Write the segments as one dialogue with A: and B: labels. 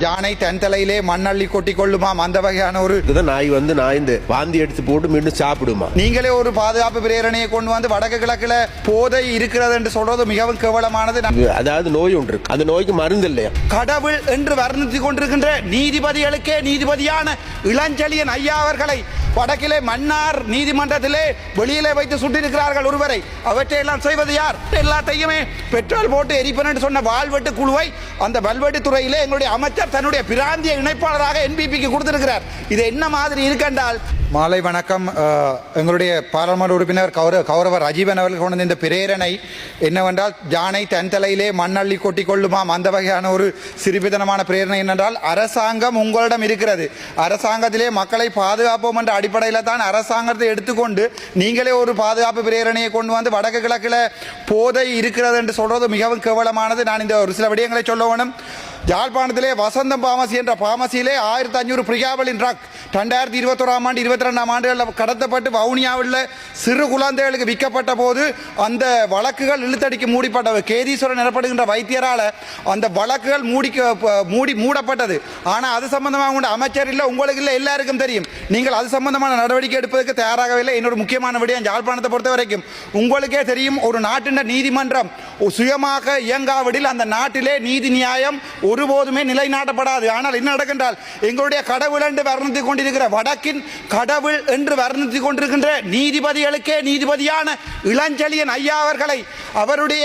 A: ஜானை தன் தலையிலே மண்ணள்ளி கொட்டி கொள்ளுமாம் அந்த வகையான ஒரு
B: இதுதான் நாய் வந்து நாய் இந்த வாந்தி எடுத்து போட்டு மீண்டும் சாப்பிடுமா?
A: நீங்களே ஒரு பாதுகாப்பு பிரேரணையை கொண்டு வந்து வடக்கு கிழக்குல போதை இருக்கிறது என்று சொல்றது மிகவும் கேவலமானது.
B: அதாவது நோய் ஒன்று இருக்கு. அந்த நோய்க்கு மருந்து இல்லையா?
A: கடவுள் என்று வர்ணித்துக் கொண்டிருக்கின்ற நீதிபதிகளுக்கே நீதிபதியான இளஞ்செழியன் ஐயா அவர்களை வடக்கிலே மன்னார் நீதிமன்றத்திலே வெளியிலே வைத்து சுட்டிருக்கிறார்கள் ஒருவரை. அவற்றையெல்லாம் செய்வது யார்? எல்லாத்தையுமே பெட்ரோல் போட்டு எரிப்பன் என்று சொன்ன வாழ்வெட்டு குழுவை அந்த வல்வெட்டு துறையிலே எங்களுடைய அமைச்சர் தன்னுடைய பிராந்திய இணைப்பாளராக என்பிபிக்கு கொடுத்திருக்கிறார். இது என்ன மாதிரி இருக்கென்றால் மாலை வணக்கம். எங்களுடைய பாராளுமன்ற உறுப்பினர் கௌரவ கௌரவ ரஜீவன் அவர்கள் கொண்டு இந்த பிரேரணை என்னவென்றால் ஜானை தன் தலையிலே மண்ணள்ளி கொட்டி கொள்ளுமாம். அந்த வகையான ஒரு சிறுபிதனமான பிரேரணை என்னென்றால் அரசாங்கம் உங்களிடம் இருக்கிறது. அரசாங்கத்திலே மக்களை பாதுகாப்போம் என்ற அடிப்படையில் தான் அரசாங்கத்தை எடுத்துக்கொண்டு நீங்களே ஒரு பாதுகாப்பு பிரேரணையை கொண்டு வந்து வடக்கு கிழக்கில் போதை இருக்கிறது என்று சொல்றது மிகவும் கேவலமானது. நான் இந்த ஒரு சில விடயங்களை சொல்ல வேணும். யாழ்ப்பாணத்திலே வசந்தம் பாமசி என்ற பாமசியிலே ஆயிரத்தி அஞ்சூறு பிரிகாபலின் ட்ரக். ரெண்டாயிரத்தி இருபத்தோராம் ஆண்டு இருபத்தி ரெண்டாம் ஆண்டுகளில் கடத்தப்பட்டு வவுனியாவில் சிறு குழந்தைகளுக்கு விற்கப்பட்ட போது அந்த வழக்குகள் இழுத்தடிக்கு மூடிப்பட்டது கேதீஸ்வரன் எனப்படுகின்ற வைத்தியரால் அந்த வழக்குகள் மூடிக்க மூடி மூடப்பட்டது. ஆனால் அது சம்பந்தமாக உள்ள அமைச்சர் இல்லை உங்களுக்கு இல்லை எல்லாருக்கும் தெரியும். நீங்கள் அது சம்பந்தமான நடவடிக்கை எடுப்பதற்கு தயாராகவில்லை என்னோட முக்கியமான விடயம் யாழ்ப்பாணத்தை பொறுத்த வரைக்கும். உங்களுக்கே தெரியும் ஒரு நாட்டின் நீதிமன்றம் சுயமாக இயங்காவிடில் அந்த நாட்டிலே நீதி நியாயம் ஒருபோதுமே நிலைநாட்டப்படாது. ஆனால் என்ன நடக்கின்றால் எங்களுடைய கடவுள் என்று வர்ணித்துக் கொண்டிருக்கிற வடக்கின் கடவுள் என்று வர்ணித்துக் கொண்டிருக்கின்ற நீதிபதிகளுக்கே நீதிபதியான இளஞ்செழியன் ஐயா அவர்களை அவருடைய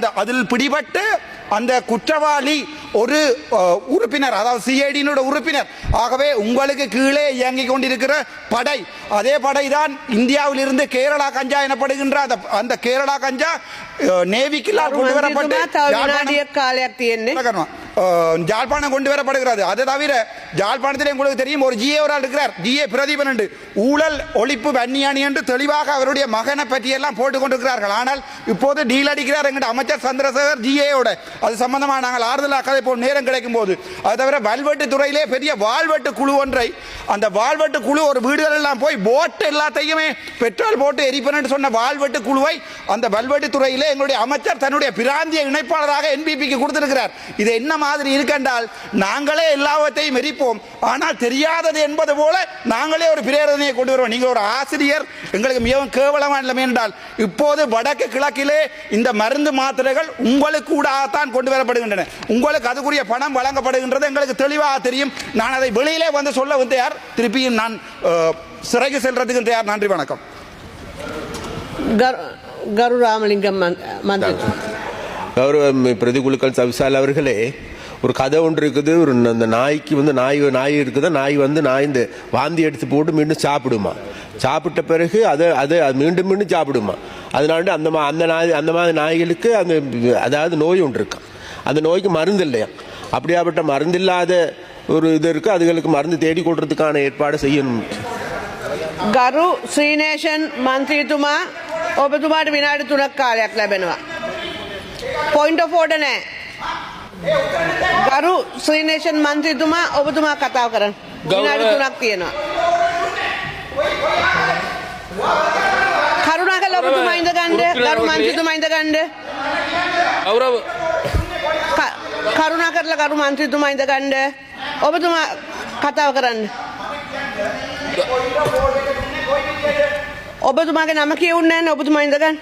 A: அந்த அதில் பிடிபட்டு அந்த குற்றவாளி ஒரு உறுப்பினர் அதாவது சிஐடியினுடைய உறுப்பினர். ஆகவே உங்களுக்கு கீழே இயங்கிக் கொண்டிருக்கிற படை அதே படை தான் இந்தியாவிலிருந்து கேரளா கஞ்சா எனப்படுகின்ற அந்த அந்த கேரளா கஞ்சா அஹ், நேவிக்குள்ளால் கொண்டு வரப்பட்டு ஜாழ்ப்பாணம் கொண்டு வரப்படுகிறது அதை தவிர ஜாழ்ப்பாணத்தில் உங்களுக்கு தெரியும் ஒரு ஜிஏ ஒரு ஆள் இருக்கிறார். ஜிஏ பிரதீபன் என்று. ஊழல் ஒழிப்பு வன்னியானி என்று தெளிவாக அவருடைய மகனை பற்றியெல்லாம் போட்டுக் கொண்டிருக்கிறார்கள் ஆனால் இப்போது டீல் அடிக்கிறார் எங்கிட்ட அமைச்சர் சந்திரசேகர் ஜிஏயோட. அது சம்பந்தமாக நாங்கள் ஆறுதலாக கதை போல் நேரம் கிடைக்கும் போது. அது தவிர வல்வெட்டு துறையிலே பெரிய வாழ்வெட்டு குழு ஒன்றை. அந்த வாழ்வெட்டு குழு ஒரு வீடுகளெல்லாம் போய் போட்டு எல்லாத்தையுமே பெட்ரோல் போட்டு எரிப்பனு சொன்ன வாழ்வெட்டு குழுவை அந்த வல்வெட்டு துறையிலே எங்களுடைய அமைச்சர் தன்னுடைய பிராந்திய இணைப்பாளராக என்பிபிக்கு கொடுத்திருக்கிறார். இது என்ன மாதிரி இருக்கின்றால் நாங்களே எல்லாவற்றையும் எரிப்போம். ஆனால் தெரியாதது என்பது போல நாங்களே ஒரு பிரேரணையை கொண்டு வருவோம். நீங்கள் ஒரு ஆசிரியர் எங்களுக்கு மிகவும் கேவலமான இல்லை என்றால் இப்போது வடக்கு கிழக்கிலே இந்த மருந்து மாத்திரைகள் உங்களுக்கு கூடத்தான் கொண்டு வரப்படுகின்றன. உங்களுக்கு அதுக்குரிய பணம் வழங்கப்படுகின்றது எங்களுக்கு தெளிவாக தெரியும். நான் அதை வெளியிலே வந்து சொல்ல வந்து யார் திருப்பியும் நான் சிறைக்கு செல்றதுக்கு தயார். நன்றி வணக்கம்.
C: கரு ராமலிங்கம் மந்திரி.
B: கௌரவ பிரதிகுழுக்கள் சவிசால் அவர்களே ஒரு கதை ஒன்று இருக்குது ஒரு ந- அந்த நாய்க்கு வந்து நாய் நாய் இருக்குது நாய் வந்து நாய் இந்த வாந்தி எடுத்து போட்டு மீண்டும் சாப்பிடுமா சாப்பிட்ட பிறகு அதை அதை அது மீண்டும் மீண்டும் சாப்பிடுமா அதனால அந்த மா அந்த நாய் அந்த மாதிரி நாய்களுக்கு அந்த அதாவது நோய் ஒன்று இருக்கான் அந்த நோய்க்கு மருந்து இல்லையா அப்படியாப்பட்ட மருந்து இல்லாத ஒரு இது இருக்குது அதுகளுக்கு மருந்து தேடி கொடுறதுக்கான ஏற்பாடு செய்யணும்
C: ගරු ශ්‍රීනේෂන් මන්ත්‍රීතුමා ඔබතුමාට විනාඩි තුනක් කාලයක් ලැබෙනවා. පොයින්ට් ඔෆ් ඕඩර් නෑ. ගරු ශ්‍රීනේෂන් මන්ත්‍රීතුමා ඔබතුමා කතා කරන්න. විනාඩි 3ක් තියෙනවා. කරුණාකරලා ඔබතුමා ඉඳ ගන්න. ගරු මන්ත්‍රීතුමා ඉඳ ගන්න.
D: ගෞරව
C: කරුණාකරලා ගරු මන්ත්‍රීතුමා ඉඳ ගන්න. ඔබතුමා කතාව කරන්න. ඔබතුමාගේ නම කියවුන්නේ නැහැ ඔබතුමා ඉඳ ගන්න.